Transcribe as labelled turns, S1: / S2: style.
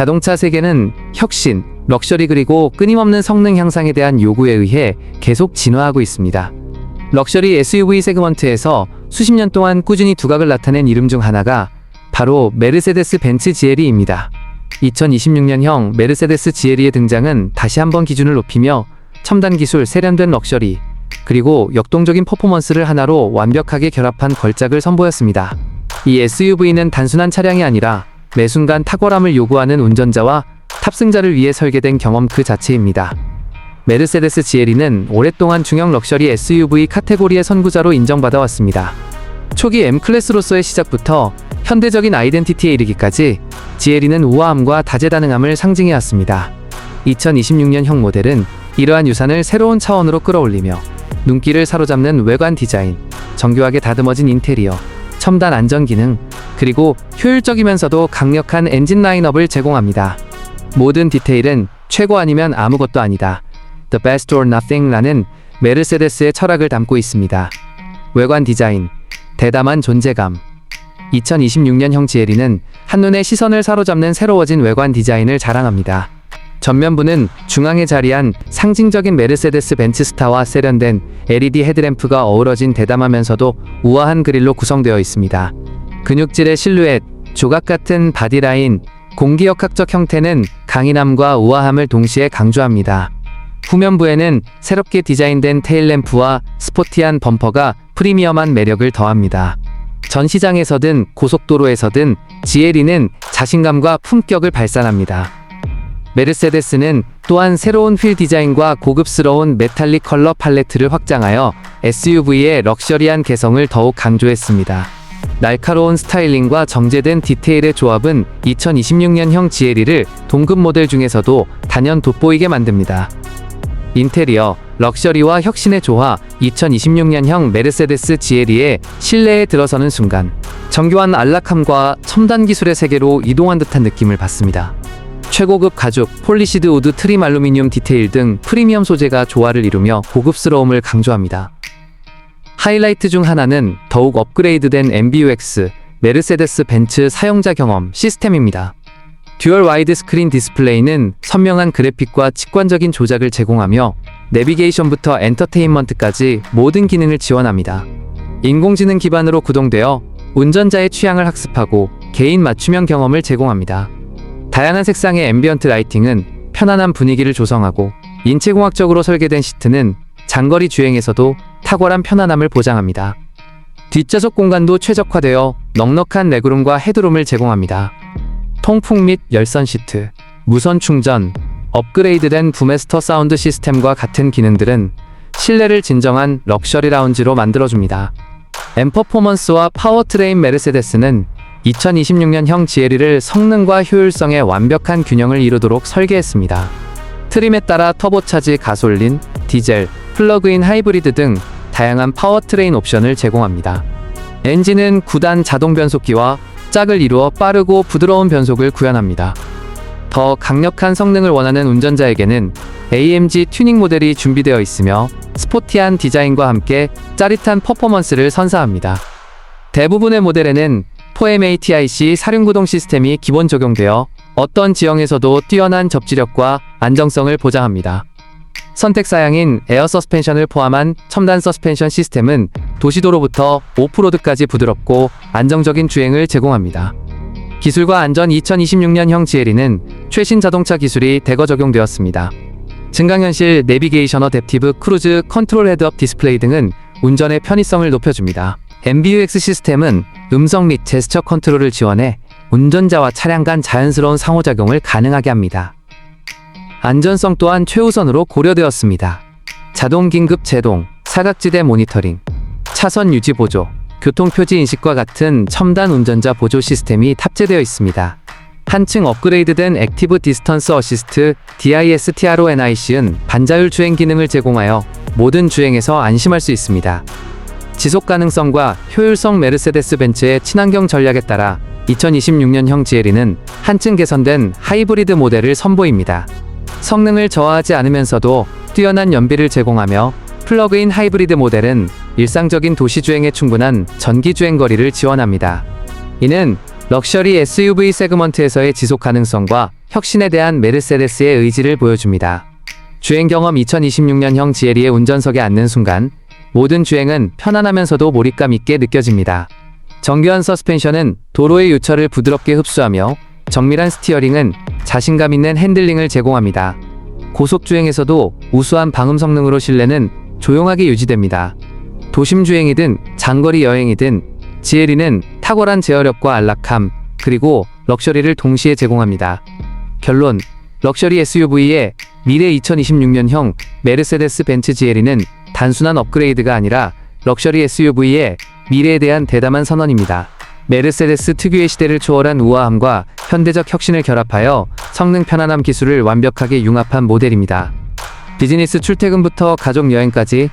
S1: 자동차 세계는 혁신, 럭셔리 그리고 끊임없는 성능 향상에 대한 요구에 의해 계속 진화하고 있습니다. 럭셔리 SUV 세그먼트에서 수십 년 동안 꾸준히 두각을 나타낸 이름 중 하나가 바로 메르세데스 벤츠 GLE입니다. 2026년형 메르세데스 GLE의 등장은 다시 한번 기준을 높이며 첨단 기술, 세련된 럭셔리, 그리고 역동적인 퍼포먼스를 하나로 완벽하게 결합한 걸작을 선보였습니다. 이 SUV는 단순한 차량이 아니라 매 순간 탁월함을 요구하는 운전자와 탑승자를 위해 설계된 경험 그 자체입니다. 메르세데스 GLE는 오랫동안 중형 럭셔리 SUV 카테고리의 선구자로 인정받아 왔습니다. 초기 M클래스로서의 시작부터 현대적인 아이덴티티에 이르기까지 GLE는 우아함과 다재다능함을 상징해 왔습니다. 2026년형 모델은 이러한 유산을 새로운 차원으로 끌어올리며 눈길을 사로잡는 외관 디자인, 정교하게 다듬어진 인테리어, 첨단 안전 기능, 그리고 효율적이면서도 강력한 엔진 라인업을 제공합니다. 모든 디테일은 최고 아니면 아무것도 아니다. The best or nothing라는 메르세데스의 철학을 담고 있습니다. 외관 디자인, 대담한 존재감. 2026년형 GLE는 한눈에 시선을 사로잡는 새로워진 외관 디자인을 자랑합니다. 전면부는 중앙에 자리한 상징적인 메르세데스 벤츠 스타와 세련된 LED 헤드램프가 어우러진 대담하면서도 우아한 그릴로 구성되어 있습니다. 근육질의 실루엣, 조각 같은 바디라인, 공기역학적 형태는 강인함과 우아함을 동시에 강조합니다. 후면부에는 새롭게 디자인된 테일램프와 스포티한 범퍼가 프리미엄한 매력을 더합니다. 전 시장에서든 고속도로에서든 GLE는 자신감과 품격을 발산합니다. 메르세데스는 또한 새로운 휠 디자인과 고급스러운 메탈릭 컬러 팔레트를 확장하여 SUV의 럭셔리한 개성을 더욱 강조했습니다. 날카로운 스타일링과 정제된 디테일의 조합은 2026년형 GLE를 동급 모델 중에서도 단연 돋보이게 만듭니다. 인테리어, 럭셔리와 혁신의 조화 2026년형 메르세데스 GLE의 실내에 들어서는 순간 정교한 안락함과 첨단 기술의 세계로 이동한 듯한 느낌을 받습니다. 최고급 가죽, 폴리시드 우드 트림 알루미늄 디테일 등 프리미엄 소재가 조화를 이루며 고급스러움을 강조합니다. 하이라이트 중 하나는 더욱 업그레이드된 MBUX 메르세데스 벤츠 사용자 경험 시스템입니다. 듀얼 와이드 스크린 디스플레이는 선명한 그래픽과 직관적인 조작을 제공하며 내비게이션부터 엔터테인먼트까지 모든 기능을 지원합니다. 인공지능 기반으로 구동되어 운전자의 취향을 학습하고 개인 맞춤형 경험을 제공합니다. 다양한 색상의 앰비언트 라이팅은 편안한 분위기를 조성하고 인체공학적으로 설계된 시트는 장거리 주행에서도 탁월한 편안함을 보장합니다. 뒷좌석 공간도 최적화되어 넉넉한 레그룸과 헤드룸을 제공합니다. 통풍 및 열선 시트, 무선 충전, 업그레이드된 부메스터 사운드 시스템과 같은 기능들은 실내를 진정한 럭셔리 라운지로 만들어줍니다. M 퍼포먼스와 파워트레인 메르세데스는 2026년형 GLE를 성능과 효율성의 완벽한 균형을 이루도록 설계했습니다. 트림에 따라 터보차지 가솔린, 디젤, 플러그인 하이브리드 등 다양한 파워트레인 옵션을 제공합니다. 엔진은 9단 자동 변속기와 짝을 이루어 빠르고 부드러운 변속을 구현합니다. 더 강력한 성능을 원하는 운전자에게는 AMG 튜닝 모델이 준비되어 있으며 스포티한 디자인과 함께 짜릿한 퍼포먼스를 선사합니다. 대부분의 모델에는 4MATIC 사륜구동 시스템이 기본 적용되어 어떤 지형에서도 뛰어난 접지력과 안정성을 보장합니다. 선택 사양인 에어 서스펜션을 포함한 첨단 서스펜션 시스템은 도시도로부터 오프로드까지 부드럽고 안정적인 주행을 제공합니다. 기술과 안전 2026년형 GLE는 최신 자동차 기술이 대거 적용되었습니다. 증강현실, 내비게이션 어댑티브, 크루즈, 컨트롤 헤드업 디스플레이 등은 운전의 편의성을 높여줍니다. MBUX 시스템은 음성 및 제스처 컨트롤을 지원해 운전자와 차량 간 자연스러운 상호작용을 가능하게 합니다. 안전성 또한 최우선으로 고려되었습니다. 자동 긴급 제동, 사각지대 모니터링, 차선 유지 보조, 교통표지 인식과 같은 첨단 운전자 보조 시스템이 탑재되어 있습니다. 한층 업그레이드된 액티브 디스턴스 어시스트 DISTRONIC은 반자율 주행 기능을 제공하여 모든 주행에서 안심할 수 있습니다. 지속 가능성과 효율성 메르세데스 벤츠의 친환경 전략에 따라 2026년형 GLE는 한층 개선된 하이브리드 모델을 선보입니다. 성능을 저하하지 않으면서도 뛰어난 연비를 제공하며 플러그인 하이브리드 모델은 일상적인 도시 주행에 충분한 전기 주행 거리를 지원합니다. 이는 럭셔리 SUV 세그먼트에서의 지속 가능성과 혁신에 대한 메르세데스의 의지를 보여줍니다. 주행 경험 2026년형 GLE의 운전석에 앉는 순간 모든 주행은 편안하면서도 몰입감 있게 느껴집니다. 정교한 서스펜션은 도로의 요철을 부드럽게 흡수하며 정밀한 스티어링은 자신감 있는 핸들링을 제공합니다. 고속 주행에서도 우수한 방음 성능으로 실내는 조용하게 유지됩니다. 도심 주행이든 장거리 여행이든 GLE는 탁월한 제어력과 안락함 그리고 럭셔리를 동시에 제공합니다. 결론 럭셔리 SUV의 미래 2026년형 메르세데스 벤츠 GLE는 단순한 업그레이드가 아니라 럭셔리 SUV의 미래에 대한 대담한 선언입니다. 메르세데스 특유의 시대를 초월한 우아함과 현대적 혁신을 결합하여 성능 편안함 기술을 완벽하게 융합한 모델입니다. 비즈니스 출퇴근부터 가족 여행까지